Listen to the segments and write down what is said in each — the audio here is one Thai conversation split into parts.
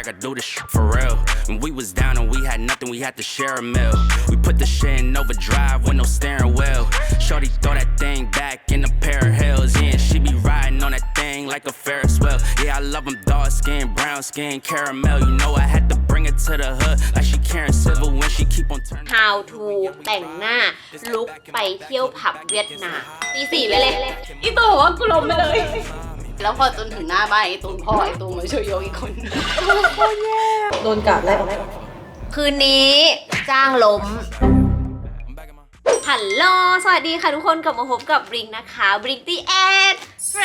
brag, I do this shit for real. When we was down and we had nothing, we had to share a meal. We put the shit in overdrive with no steering wheel. Shorty throw that thing back in a pair of heels. Yeah, and she be riding on that thing like a Ferris wheel. Yeah, I love them dark skin, brown skin, caramel. You know I had to bring it to the hood like she Karen Civil when she keep on turning. How to แต่งหน้า ลุกไปเที่ยวผับเวียดนามตีสี่ไปเลย อีตูบอกว่ากูลงไปเลย แล้วพอจนถึงหน้าบ้านไอ้ตูนพ่อไอ้ตูนมาช่วยโยกอีกคน โดนกัดไล่ออกคืนนี้จ้างล้ม I'm back in my. ฮัลโหล สวัสดีค่ะทุกคนกลับมาพบกับบริงนะคะบริงตี้แอดเฟร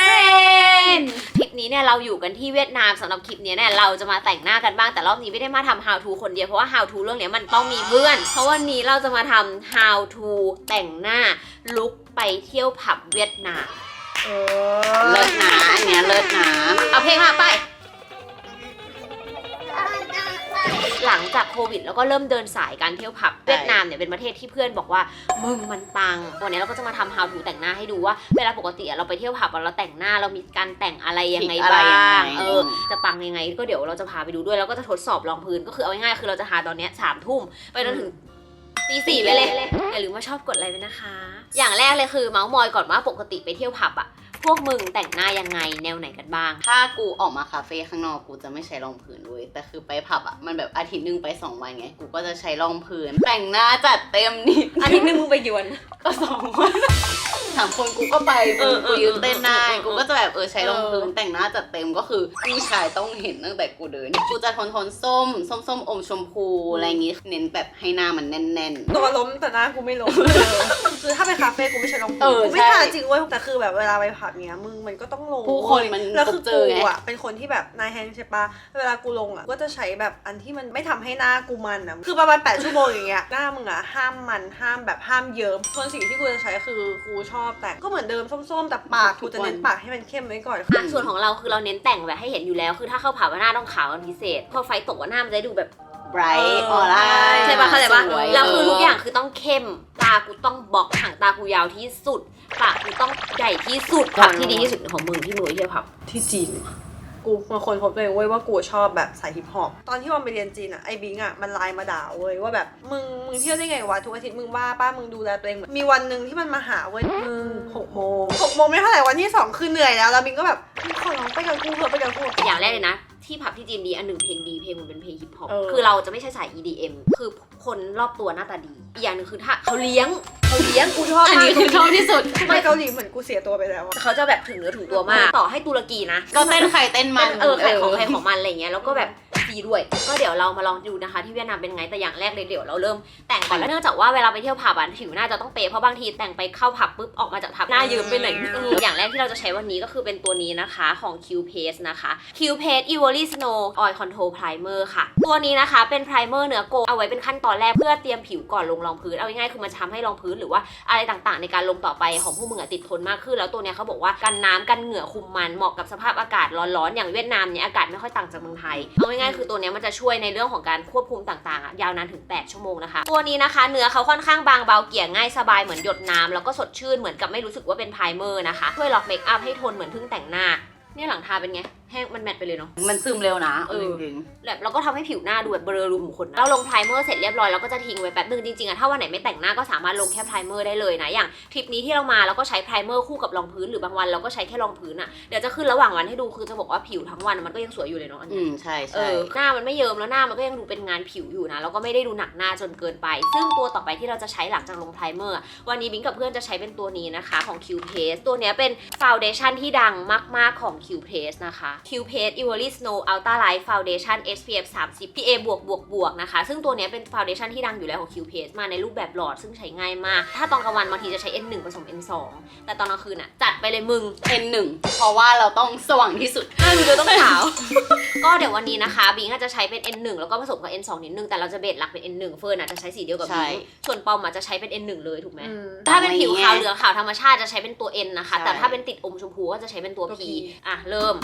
นคลิปนี้เนี่ยเราอยู่กันที่เวียดนามสำหรับคลิปนี้เนี่ยเราจะมาแต่งหน้ากันบ้างแต่รอบนี้ไม่ได้มาทำ how to คนเดียวเพราะว่า how to เรื่องเนี้ยมันต้องมีเพื่อน เพราะวันนี้เราจะมาทำ how to แต่งหน้าลุกไปเที่ยวผับเวียดนาม เอเลิศนะอันเนี้ยเลิศนะเอาเพลงมาไป หลังจากโควิด แล้วก็เริ่มเดินสายการเที่ยวผับเวียดนามเนี่ยเป็นประเทศที่เพื่อนบอกว่ามึงมันปังวันนี้เราก็จะมาทำ how to แต่งหน้าให้ดูว่า เวลาปกติอะเราไปเที่ยวผับอะเราแต่งหน้าเรามีการแต่งอะไรยังไงอะไรบ้ายังงไง เออจะปังยังไง ก็เดี๋ยวเราจะพาไปดูด้วยแล้วก็จะทดสอบรองพื้นก็คือเอาง่ายๆคือเราจะหาตอนเนี้ยสามทุ่มไปจนถึงตีสี่ไปเลยอย่าลืมว่าชอบกดไลค์ไว้นะคะ อย่างแรกเลยคือเมาส์มอยก่อนว่าปกติไปเที่ยวผับอะ พวกมึงแต่งหน้ายังไงแนวไหนกันบ้าง ถ้ากูออกมาคาเฟ่ข้างนอกกูจะไม่ใช้รองพื้นด้วยแต่คือไปผับอะมันแบบอาทิตย์หนึงไปสองวันไงกูก็จะใช้รองพื้นแต่งหน้าจัดเต็มนิดอันนี้นึงมึงไปยวนก็สองวัน สามคนกูก็ไปเออเออกูยืนเต้นได้เออเออกูก็จะแบบเออใช้รองพื้นเออแต่งหน้าจัดเต็มก็คือผู้ชายต้องเห็นตั้งแต่กูเดินกูจะทนทนๆส้มส้มส้มอมชมพูอะไรอย่างงี้เน้นแบบให้หน้ามันแน่นตัวล้มแต่หน้ากูไม่ล้มคือถ้าไปคาเฟ่กูไม่ใช่รองเอพื้นอกูไม่ใช่ทาจริงเว้ยแต่คือแบบเวลาไปผับเนี้ยมึงมันก็ต้องลงผู้คนมันแล้วคือพบเจกูอไงอะเป็นคนที่แบบนายแฮงใช่ปะเวลากูลงอะก็จะใช้แบบอันที่มันไม่ทำให้หน้ากูมันอะคือประมาณ8ชั่วโมงอย่างเงี้ยหน้ามึงอะห้ามมันห้ามแบบห้ามเยิ้มส่วนสีที่กูจะใช้คือกูชอบแต่งก็เหมือนเดิมส้มๆ แต่ปากกูจะเน้นปากให้มันเข้มไว้ก่อนอะส่วนของเราคือเราเน้นแต่งแบบให้เห็นอยู่แล้ว คือถ้าเข้าผับว่าหน้าต้องขาวเป็นพิเศษ พอไฟตกว่าหน้ามันจะได้ดูแบบๆ bright เออออร่าใช่ปะเข้าใจปะสวยแล้วคือทุกอย่างคือต้องเข้ม ตากูต้องบล็อกหางตากูยาวที่สุด ปากกูต้องใหญ่ที่สุดผับที่ดีที่สุดของมึงที่มึงไปเที่ยวผับที่จีน กูมาคนพบตัวเองเว้ยว่ากูชอบแบบสายฮิปฮอปตอนที่วันไปเรียนจีนอะไอ้บิงอะมันไลน์มาด่าเว้ยว่าแบบมึงมึงเที่ยวได้ไงวะทุกอาทิตย์มึงบ้าป้ามึงดูแลตัวเองเหมือนมีวันหนึ่งที่มันมาหาเว้ยมึงหกโมงหกโมงไม่เท่าไหร่วันที่สองคือเหนื่อยแล้วแล้วบิงก็แบบมึงขอร้องไปกับกูเถอะไปกับกูอย่างแรกเลยนะ ที่ผับที่จีนดีอันหนึ่งเพลงดีเพลงมันเป็นเพลงฮิปฮอปเออ คือเราจะไม่ใช่สาย EDM คือคนรอบตัวหน้าตาดีอีกอย่างหนึ่งคือถ้าเขาเลี้ยงเขาเลี้ยงกูชอบอันมากนี้คือชอบที่สุดไปเกาหลีเหมือนกูเสียตัวไปแล้วอะเขาจะแบบถึงเนื้อถึงตัวมาก ต่อให้ตุรกีนะก็เต้นใครเต้นมันเออขายของใครของมันอะไรเงี้ยแล้วก็แบบ ดีด้วย ก็เดี๋ยวเรามาลองดูนะคะ ที่เวียดนามเป็นไงแต่อย่างแรกเลยเดี๋ยวเราเริ่มแต่งก่อนแล้วเนื่องจากว่าเวลาไปเที่ยวผับอะผิวหน้าจะต้องเปย์เพราะบางทีแต่งไปเข้าผับปุ๊บออกมาจากผับหน้ายืมไปไหนเอออย่างแรกที่เราจะใช้วันนี้ก็คือเป็นตัวนี้นะคะของ Q Paste นะคะ Q Paste Evoly Snow Oil Control Primer ค่ะ ตัวนี้นะคะเป็น primer เนื้อโกลด์เอาไว้เป็นขั้นตอนแรกเพื่อเตรียมผิวก่อนลงรองพื้นเอาง่ายๆคือมันจะทำให้รองพื้นหรือว่าอะไรต่างๆ ในการลงต่อไปของพวกมึงอะติดทนมากขึ้น แล้วตัวเนี้ยเขาบอกว่ากันน้ำกันเหงื่อคุมมันเหมาะกับสภาพอากาศร้อนๆอย่างเวียดนามเนี่ยอากาศไม่ค่อยต่างจากเมืองไทยเอาง่ายๆคือตัวนี้มันจะช่วยในเรื่องของการควบคุมต่างๆ ยาวนานถึง 8 ชั่วโมงนะคะ ตัวนี้นะคะ เนื้อเขาค่อนข้างบางเบาเกี่ยง่ายสบายเหมือนหยดน้ำแล้วก็สดชื่นเหมือนกับไม่รู้สึกว่าเป็นไพรเมอร์นะคะช่วยล็อกเมคอัพให้ทนเหมือนเพิ่งแต่งหน้าเนี่ยหลังทาเป็นไงแห้งมันแมทไปเลยเนาะ มันซึมเร็วนะเออ จริงแบบเราก็ทำให้ผิวหน้าดูแบบเบลอรูขุมขนนะเราลงไพรเมอร์เสร็จเรียบร้อยเราก็จะทิ้งไว้แป๊บนึงจริงๆอะถ้าวันไหนไม่แต่งหน้าก็สามารถลงแค่ไพรเมอร์ได้เลยนะอย่างทริปนี้ที่เรามาเราก็ใช้ไพรเมอร์คู่กับรองพื้นหรือบางวันเราก็ใช้แค่รองพื้นอะเดี๋ยวจะขึ้นระหว่างวันให้ดูคือจะบอกว่าผิวทั้งวันมันก็ยังสวยอยู่เลยเนาะอันๆ อืนี้มใช่เอใช่ อหน้ามันไม่เยิ้มแล้วหน้ามันก็ยังดูเป็นงานผิวอยู่นะแล้วก็ไม่ได้ดูหนักหน้าจนเกินไป ซึ่งตัวต่อไปที่เราจะใช้หลังจากลงไพรเมอร์วันนี้บิงกับเพื่อนจะใช้เป็นตัวนี้นะคะของ Q Paste ตัวเนี้ยเป็นฟาวเดชั่นที่ดังมากๆของ Q Paste นะคะ Q Paste Evoly Snow Ultra Light Foundation SPF 30 PA บวกบวกบวกนะคะ ซึ่งตัวเนี้ยเป็นฟาวเดชั่นที่ดังอยู่แล้วของ Q Paste มาในรูปแบบหลอดซึ่งใช้ง่ายมาก ถ้าตอนกลางวันบางทีจะใช้ N1 ผสม N2 แต่ตอนกลางคืนอะจัดไปเลยมึงเป็นหนึ่งเพราะว่าเราต้องสว่างที่สุดหน้าคือต้องขาว ก็เดี๋ยววันนี้นะคะบิงอาจจะใช้เป็น N1 แล้วก็ผสมกับ N2 นิดนึงแต่เราจะเบสหลักเป็น N1 เฟิร์นอาจจะใช้สีเดียวกับใช่บิงส่วนปอมอาจจะใช้เป็น N1 เลยถูกไหมอืมถ้าเป็นผิวขาวไงเหลืองขาวธรรมชาติจะใช้เป็นตัว N นะคะใช่แต่ถ้าเป็นติดอมชมพูก็จะใช้เป็นตัวตัว P P อะเริ่ม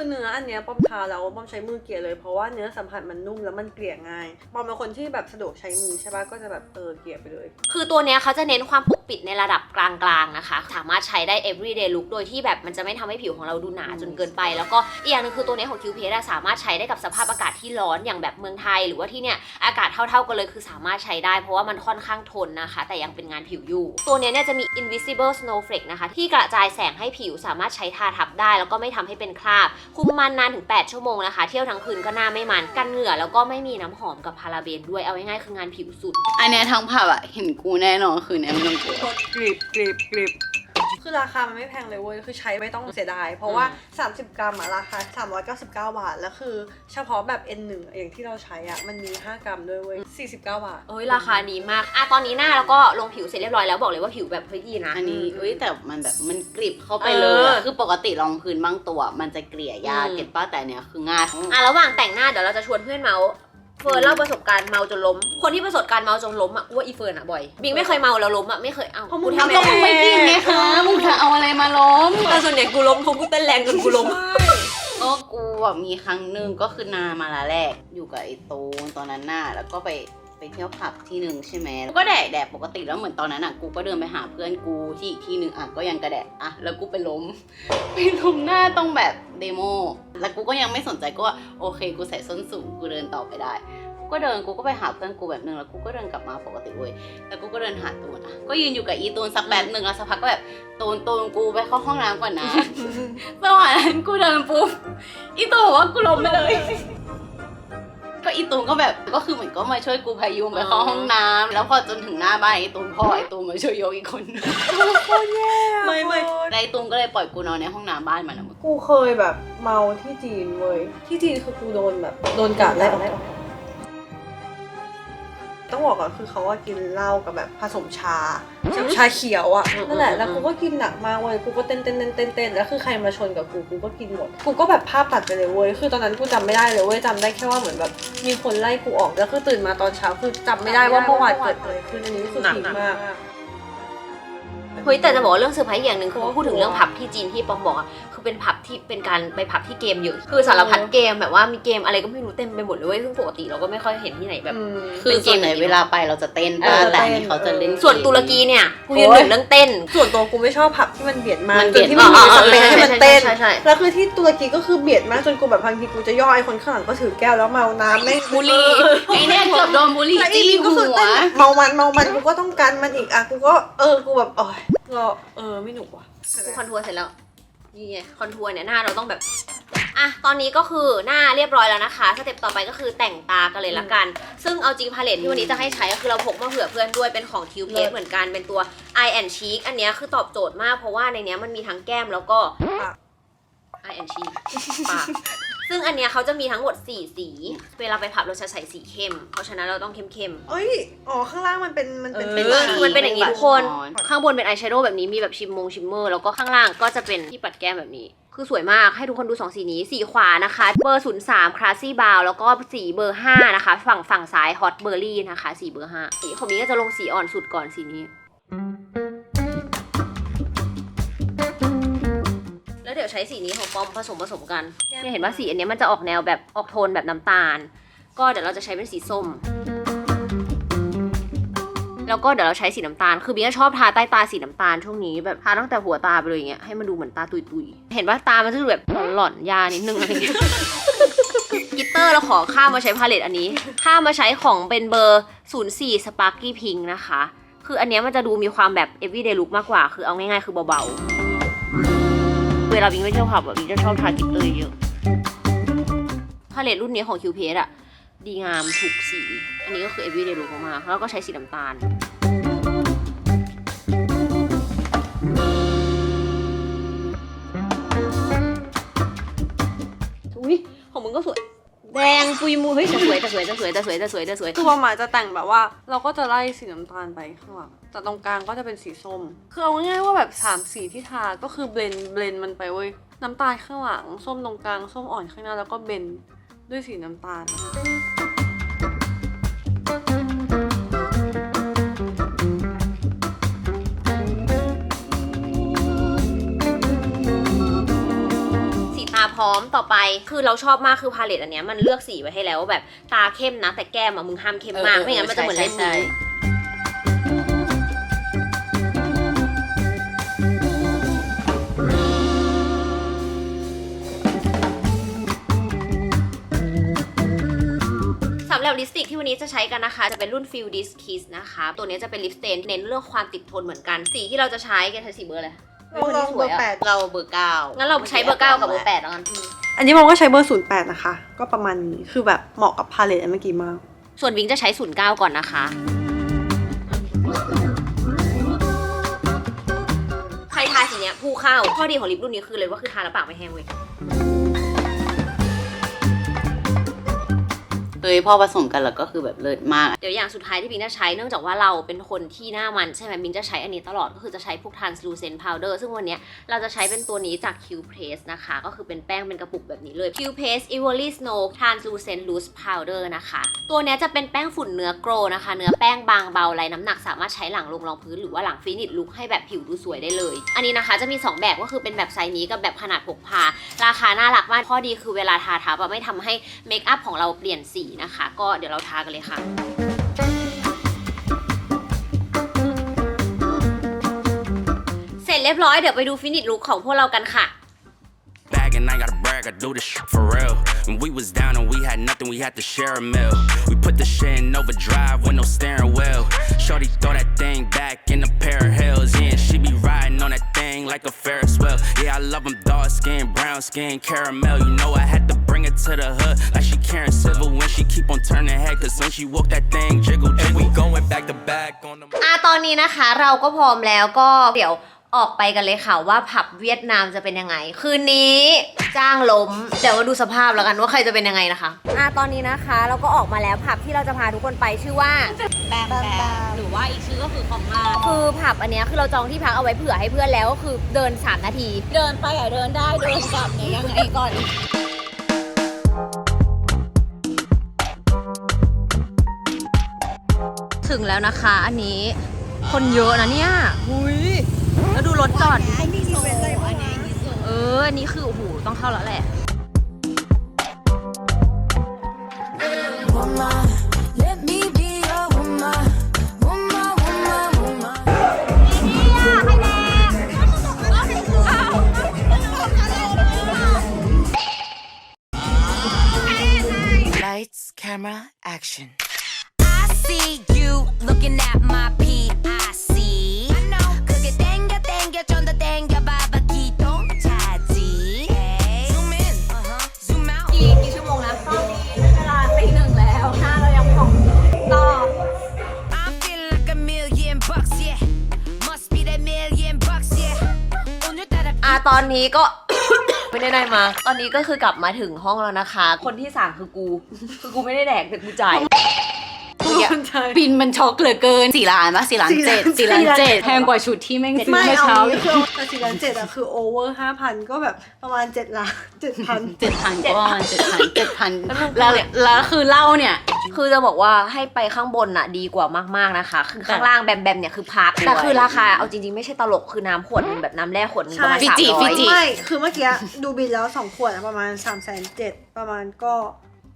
คือเนื้ออันเนี้ยป้อมทาแล้วป้อมใช้มือเกลี่ยเลยเพราะว่าเนื้อสัมผัสมันนุ่มแล้วมันเกลี่ยง่ายป้อมเป็นคนที่แบบสะดวกใช้มือใช่ปะก็จะแบบเออเกลี่ยไปเลย คือตัวเนี้ยเขาจะเน้นความปกปิดในระดับกลางๆนะคะ สามารถใช้ได้ everyday look โดยที่แบบมันจะไม่ทำให้ผิวของเราดูหนาจนเกินไป แล้วก็อีกอย่างหนึงคือตัวนี้ของ Q p a สสามารถใช้ได้กับสภาพอากาศที่ร้อนอย่างแบบเมืองไทย หรือว่าที่เนี่ยอากาศเท่าๆกันเลยคือสามารถใช้ได้ เพราะว่ามันค่อนข้างทนนะคะ แต่ยังเป็นงานผิวอยู่ ตัวเนี้ยเนี่ยจะมี invisible snowflake นะคะที่กระจายแสงให้ผิวสามารถใช้ทาทับได้ แล้วก็ไม่ทำให้เป็นคราบคุมมันนานถึง 8 ชั่วโมงนะคะ เที่ยวทั้งคืนก็หน้าไม่มันกันเหงื่อแล้วก็ไม่มีน้ำหอมกับพาราเบนด้วยเอาง่ายๆคืองานผิวสุด อันเนี้ยทั้งผับอะเห็นกูแน่นอนคืนนี้ไม่ต้องกลัว กริบกริบกริบ คือราคามันไม่แพงเลยเว้ย คือใช้ไม่ต้องเสียดาย เพราะว่า 30 กรัมอะราคา 399 บาท แล้วคือเฉพาะแบบ N1 อย่างที่เราใช้อะมันมี 5 กรัมด้วยเว้ย 49 บาท เอ้ยราคาดีมากอะตอนนี้หน้าแล้วก็ลงผิวเสร็จเรียบร้อยแล้วบอกเลยว่าผิวแบบเฮ้ยดีนะ อันนี้มเอ้ยแต่มันแบบมันกริบเข้าไปเลยเออะอคือปกติรองพื้นบางตัว มันจะเกลี่ยยากอืม เก็ตป้าแต่เนี้ยคือง่าย อะระหว่างแต่งหน้าเดี๋ยวเราจะชวนเพื่อนเมาส์ เฟิร์นเล่าประสบการณ์เมาจนล้ม คนที่ประสบการณ์เมาจนล้มอะกูว่าอีเฟิร์นอะบ่อย บิงไม่เคยเมาแล้วล้มอะไม่เคยเอ้าเพราะมึกูงทำทำก็มึงไม่กินไงคะมึงจะเอาอะไรมาล้มแต่ส่วนใหญ่กูล้มเพราะกูเต้นแรงจนกูล้มก็กูอะมีครั้งหนึ่งก็คือนานมาละแรกอยู่กับไอ้ตูนตอนนั้นน่ะแล้วก็ไป ไปเที่ยวผับที่หนึ่งใช่ไหมแล้วก็แดดแดดปกติแล้วเหมือนตอนนั้นอะกูก็เดินไปหาเพื่อนกูที่อีกที่หนึ่งอะก็ยังกระแดดอะแล้วกูไปล้มไปล้มหน้าต้องแบบเดโมแล้วกูก็ยังไม่สนใจก็ว่าโอเคกูใส่ส้นสูงกูเดินต่อไปได้กูก็เดินกูก็ไปหาเพื่อนกูแบบนึงแล้วกูก็เดินกลับมาปกติเว้ยแล้วกูก็เดินหาตูนอะก็ยืนอยู่กับอีตูนสักแป๊บหนึ่งแล้วสักพักก็แบบตูนตูนกูไปเข้าห้องน้ำก่อนนะสวรรค์กูเดินปุ๊บอีตูนบอกว่ากูล้มไปเลย ก็อีตูนก็แบบก็คือเหมือนก็มาช่วยกูพายุงไปเข้าห้องน้ำแล้วพอจนถึงหน้าบ้านอีตูนพ่อไอตูนมาช่วยยกอีกคนนึงไม่ไม่ แล้วไอตูนก็เลยปล่อยกูนอนในห้องน้ำบ้านมันนะมึงกูเคยแบบเมาที่จีนเว้ยที่จีนคือกูโดนแบบโดนกัดไล่ออกต้องบอกก่อนคือเขาว่ากินเหล้ากับแบบผสมชาแบบ ชาเขียวอะอืมนั่นแหละอืมแล้วกูก็กินหนักมากเว้ยกูก็เต้นเต้นเต้นเต้นเต้นแล้วคือใครมาชนกับกูกูก็กินหมดกูก็แบบภาพตัดไปเลยเว้ยคือตอนนั้นกูจำไม่ได้เลยเว้ยจำได้แค่ว่าเหมือนแบบมีคนไล่กูออกแล้วคือตื่นมาตอนเช้าคือจำไม่ได้ว่าเมื่อวานเกิดอะไรขึ้นอันนี้คือผิดมาก เฮ้ยแต่จะบอกว่าเรื่องเซอร์ไพรส์อย่างหนึ่งคือพอพูดถึงเรื่องผับที่จีนที่ปอมบอกอะ คือเป็นผับที่เป็นการไปผับที่เกมเยอะคือสารพัดเกมแบบว่ามีเกมอะไรก็ไม่รู้เต็มไปหมดเลยเว้ยซึ่งปกติเราก็ไม่ค่อยเห็นที่ไหนแบบอืมคือส่วนใหญ่เวลาไปเราจะเต้นเอป้าอแต่อันนี้เขาจะเล่นส่วนตุรกีเนี่ยกูยืนหนึ่งเรื่องเต้น ส่วนตัวกูไม่ชอบผับที่มันเบียดมากมันจเบียนดที่มันมีสเปซให้มันเต้นใช่ใช่แล้วคือที่ตุรกีก็คือเบียดมากจนกูแบบบางทีกูจะย่อไอ้คนข้างหลังก็ถือแก้วแล้วเมาน้ำไม่งบุหรี่ไอเนี่ยเกือบโดนบุหรี่แล้วอีจี้นี่ก็หัคือวเต้นเมามันเมามันกูก็ต้องการมันอีกอะกูก็เออกูแบบโอ้ยก็เออไม่หนุกว่ะกูคอนทัวร์เสร็จแล้ว นี่ไงคอนทัวร์เนี่ยหน้าเราต้องแบบอะตอนนี้ก็คือหน้าเรียบร้อยแล้วนะคะสเต็ปต่อไปก็คือแต่งตากันเลยละกัน ซึ่งเอาจริงพาเลทที่วันนี้จะให้ใช้ก็คือเราพกมาเผื่อเพื่อนด้วยเป็นของ Q p a s เหมือนกันเป็นตัว Eye and Cheek อันเนี้ยคือตอบโจทย์มากเพราะว่าในเนี้ยมันมีทั้งแก้มแล้วก็ปาก Eye and Cheek ปาก ซึ่งอันเนี้ยเขาจะมีทั้งหมด 4 สี เวลาไปผับเราจะใส่สีเข้ม เพราะฉะนั้นเราต้องเข้มๆ เอ้ย อ๋อ ข้างล่างมันเป็น มันเป็นเอเป็นอสีคือมันเป็นอย่างนี้ทุกคนอ๋อข้างบนเป็นอายแชโดว์แบบนี้ มีแบบชิมมงชิมเมอร์ แล้วก็ข้างล่างก็จะเป็นที่ปัดแก้มแบบนี้ คือสวยมาก ให้ทุกคนดู 2 สีนี้ สีขวานะคะ เบอร์ 03คลาสซี่บาวแล้วก็สีเบอร์ 5 นะคะ ฝั่งฝั่งซ้ายฮอตเบอร์รี่นะคะ สีเบอร์5สีของนี้ก็จะลงสีอ่อนสุดก่อนสีนี้ ดี๋ยวใช้สีนี้ของปอมผสมผสมกันเนี่ยเห็นว่าสีอันเนี้ยมันจะออกแนวแบบออกโทนแบบน้ำตาล ก็เดี๋ยวเราจะใช้เป็นสีส้ม แล้วก็เดี๋ยวเราใช้สีน้ำตาล คือบีก็ชอบทาใต้ตาสีน้ำตาลช่วงนี้แบบทาตั้งแต่หัวตาไปเลยอย่างเงี้ยให้มันดูเหมือนตาตุยๆเห็นว่าตามันจะดูแบบหลอนๆยานิดนึงอะไรเงี้ยกิตเตอร์เราขอข้ามมาใช้พาเลตอันนี้ ข้ามมาใช้ของเป็นเบอร์ 04 Sparky Pink นะคะ คืออันเนี้ยมันจะดูมีความแบบ everyday look มากกว่า คือเอาง่ายๆคือเบาๆ เวลาบิงไปเที่ยวผับแบบบิงจะชอบทากิตเตอร์เยอะพาเลตรุ่นนี้ของคิวเพสอะดีงามถูกสี อันนี้ก็คือ everyday look มากๆแล้วก็ใช้สีน้ำตาลอุ้ยของมึงก็สวย ปุยมูเฮ้ยแต่สวยแต่สวยแต่สวยแต่สวยแต่สวยแต่สวยคือความหมายจะแต่งแบบว่า เราก็จะไล่สีน้ำตาลไปข้างหลังแต่ตรงกลางก็จะเป็นสีส้ม คือเอาง่ายๆว่าแบบสามสีที่ทาก็คือเบลนเบลนมันไปเว้ยน้ำตาลข้างหลัง ส้มตรงกลาง ส้มอ่อนข้างหน้าแล้วก็เบลนด้วยสีน้ำตาล ร้อมต่อไป คือเราชอบมากคือพาเลตอันเนี้ยมันเลือกสีไว้ให้แล้วว่าแบบตาเข้มนะ แต่แก้มอะมึงห้ามเข้มมากไม่งั้นมันจะเหมือนเล่นมือ สำหรับลิปสติกที่วันนี้จะใช้กันนะคะ จะเป็นรุ่น Feel This Kiss นะคะ ตัวนี้จะเป็นลิปสเตนเน้นเรื่องความติดทนเหมือนกัน สีที่เราจะใช้แกใช้สีเบอร์อะไร เราลองเบอร์แปดเราเบอร์เก้างั้นเราใช้เบอร์เก้ากับเบอร์แปดแล้วกัน อันนี้มองก็ใช้เบอร์ศูนย์แปดนะคะ ก็ประมาณนี้คือแบบเหมาะกับพาเลตอันเมื่อกี้มาก ส่วนวิงจะใช้09ก่อนนะคะ ใครทาสีเนี้ยผู้เข้า ข้อดีของลิปรุ่นนี้คือเลยว่าคือทาแล้วปากไม่แห้งเว้ย เฮ้ยพอผสมกันแล้วก็คือแบบเลิศมาก เดี๋ยวอย่างสุดท้ายที่บิงจะใช้เนื่องจากว่าเราเป็นคนที่หน้ามันใช่ไหมบิงจะใช้อันนี้ตลอดก็คือจะใช้พวก translucent powder ซึ่งวันนี้เราจะใช้เป็นตัวนี้จาก Q Press นะคะ ก็คือเป็นแป้งเป็นกระปุกแบบนี้เลย Q Press Ivory Snow Translucent Loose Powder นะคะ ตัวเนี้ยจะเป็นแป้งฝุ่นเนื้อโกรนะคะ เนื้อแป้งบางเบาไร้น้ำหนักสามารถใช้หลังลงรองพื้นหรือว่าหลังฟินิชลุกให้แบบผิวดูสวยได้เลย อันนี้นะคะจะมี 2 แบบก็คือเป็นแบบไซส์นี้กับแบบขนาดพกพา ราคาน่ารักมากข้อดีคือเวลาทาทับไม่ทำให้เมคอัพของเราเปลี่ยนสีนะคะ ก็เดี๋ยวเราทากันเลยค่ะเสร็จเรียบร้อย เดี๋ยวไปดูฟินิชลุคของพวกเรากันค่ะ Bag and I gotta brag, I do this shit for real. When we was down and we had nothing, we had to share a meal. We put the shit in overdrive with no steering wheel. Shorty throw that thing back in a pair of heels. Yeah, and she be riding on that thing like a Ferris wheel. Yeah, I love them dark skin, brown skin, caramel. You know I had to bring it to the hood like she Karen Civil when she keep on turning head. Cause when she walk that thing jiggle, And jiggle. we going back to back on them. อ่ะตอนนี้นะคะเราก็พร้อมแล้วก็เดี๋ยว ออกไปกันเลยค่ะว่าผับเวียดนามจะเป็นยังไง คืนนี้จ้างล้มเดี๋ยวมาดูสภาพแล้วกันว่าใครจะเป็นยังไงนะคะอะตอนนี้นะคะ เราก็ออกมาแล้วผับที่เราจะพาทุกคนไปชื่อว่า แบมแบมหรือว่าอีกชื่อก็คือของมาคือผับอันเนี้ยคือเราจองที่พักเอาไว้เผื่อให้เพื่อนแล้วก็คือเดิน 3 นาที เดินไปอะเดินได้เดินกลับเนี่ยยังไงก่อนถึงแล้วนะคะ อันนี้คนเยอะนะเนี่ยหุย แล้วดูรถจอดดิเออ อันนี้คือโอ้โหต้องเข้าแล้วแหละ woman. Let me be your woman. Woman, woman, woman. Lights, camera, action. I see you looking at my PIC. ตอนนี้ก็ ไม่ได้ได้มา ตอนนี้ก็คือกลับมาถึงห้องแล้วนะคะ คนที่สั่งคือกู คือกูไม่ได้แดกแต่กูจ่าย คนใช้บินมันช็อกเหลือเกินสี่ล้านปะสี่ล้านเจ็ดสี่สี่ล้าล้านนเจ็เจ็ดดแพงกว่าชุดที่แม่งซื้อไม่เมื่อเอาเช้าไม่คือแต่สี่ล้านเจ็ดอะคือโอเวอร์ห้าพันก็แบบประมาณเจ็ดล้านเจ็ดพัน เจ็ดพันก็ประมาณเจ็ดพันเจ็ดพันแล้วมันแล้วแล้วคือเหล้าเนี่ย คือจะบอกว่าให้ไปข้างบนน่ะดีกว่ามากๆนะคะ คือข้างล่างแบมแบมเนี่ยคือพักแต่คือราคาเอาจริงๆไม่ใช่ตลกคือน้ำขวดหนึงแบบน้ำแร่ขวดหนึงประมาณฟิสามจิร้ฟิอยจิไม่ คือเมื่อกี้ดูบินแล้วสองขวดอะประมาณสามแสนเจ็ดประมาณก็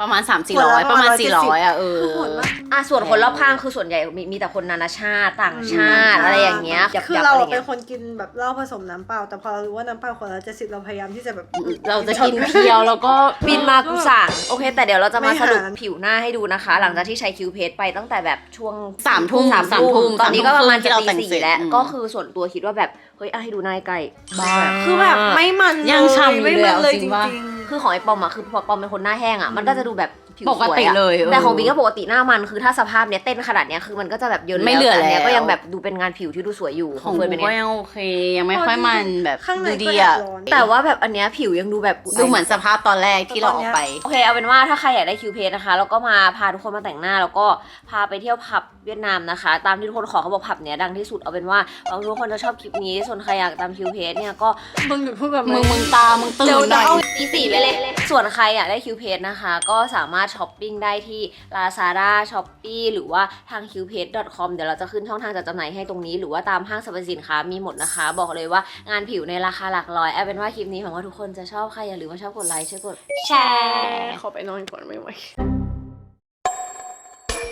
ประมาณสามสี่ขวดร้อละยปประระมามาณณสี่ร้อยอะเออคือโหดมาก อะส่วนคนรอบข้างคือส่วนใหญ่มีมีแต่คนนานาชาติต่างชาติ อะไรอย่างเงี้ยยับคือยับเราอะไรเป็เงี้นยคนกินแบบเหล้าผสมน้ำเปล่า แต่พอเรารู้ว่าน้ำเปล่าขวดละเจ็ดสิบเราพยายามที่จะแบบ เราจะกินเพียวแล้วก็ บินมากูสั่งโอเค แต่เดี๋ยวเราจะมาไม่สรุปหารผิวหน้าให้ดูนะคะ หลังจากที่ใช้คิวเพจไปตั้งแต่แบบช่วงสามทุ่มสามสามทุ่ทุ่มมตอนนี้ก็ประมาณสามทุ่จะมที่เราตีแต่งสี่เสร็จแล้ว อืม ก็คือส่วนตัวคิดว่าแบบ เฮ้ยอะให้ดูหน้าใกล้บ้าคือแบบไม่มันยังฉ่ำอยู่ไม่เลยมันเอาเลยจจริริงงปะๆ คือของไอ้ปอมอะคือพอปอมเป็นคนหน้าแห้งอะมันก็จะดูแบบ ผิวปกติสวยอะเลยเออแต่ของบิงก็ปกติหน้ามันคือถ้าสภาพเนี้ยเต้นขนาดเนี้ยคือมันก็จะแบบเยินไม่เหลือแต่นนี้ยแล้ว ก็ยังแบบดูเป็นงานผิวที่ดูสวยอยู่ของเฟิกูร์นเป็นก็ไงยังโอเค ยังไม่ค่อยมันแบบข้างในดูก็ดีแอบอะร้อนแต่ว่าแบบอันเนี้ยผิวยังดูแบบ ดูเหมือนสภาพตอนแรกที่เราออกไป โอเคเอาเป็นว่าถ้าใครอยากได้คิวเพจนะคะแล้วก็มาพาทุกคนมาแต่งหน้า แล้วก็พาไปเที่ยวผับเวียดนามนะคะ ตามที่ทุกคนขอเขาบอกผับเนี้ยดังที่สุดเอาเป็นว่าหวังว่าทุกคนจะชอบคลิปนี้ ส่วนใครอยากตามคิวเพจเนี่ยก็มึงหยุดพูดแบบมึงมึงตา มึงตื่นหน่อย ตีสี่ไปเลยส่วนใครอยากได้คิวเพจนะคะ ก็สามารถช้อปปิ้งได้ที่ Lazada Shopee หรือว่าทาง qpage.com เดี๋ยวเราจะขึ้นช่องทางจัดจำหน่ายให้ตรงนี้ หรือว่าตามห้างสรรพสินค้ามีหมดนะคะ บอกเลยว่างานผิวในราคาหลักร้อยเอาเป็นว่าคลิปนี้หวังว่าทุกคนจะชอบใครอย่าลืมมาชอบกดไลค์ช่วยกดแชร์ขอไปนอนก่อนไม่ไหว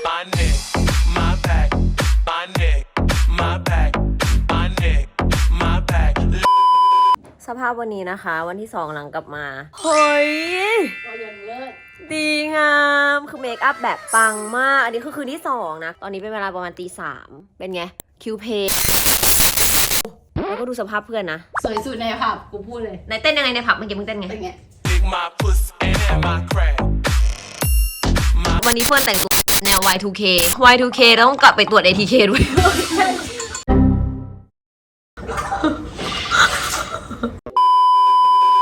My neck, my back, my neck, my back, my neck, my back. สภาพวันนี้นะคะ วันที่สองหลังกลับมา เฮ้ย ดีงาม คือเมคอัพแบบปังมาก อันนี้คือคืนที่2นะ ตอนนี้เป็นเวลาประมาณตีสามเป็นไง คิวเพย์แล้วก็ดูสภาพเพื่อนนะ สวยสุดในผับกูพูดเลยไหนเต้นยังไงในผับเมื่อกี้มึงเต้นไง เป็นไง Dig my pussy and in my crack. วันนี้เพื่อนแต่งตัวแนว Y2K Y2K ต้องกลับไปตรวจ ATK ด้วย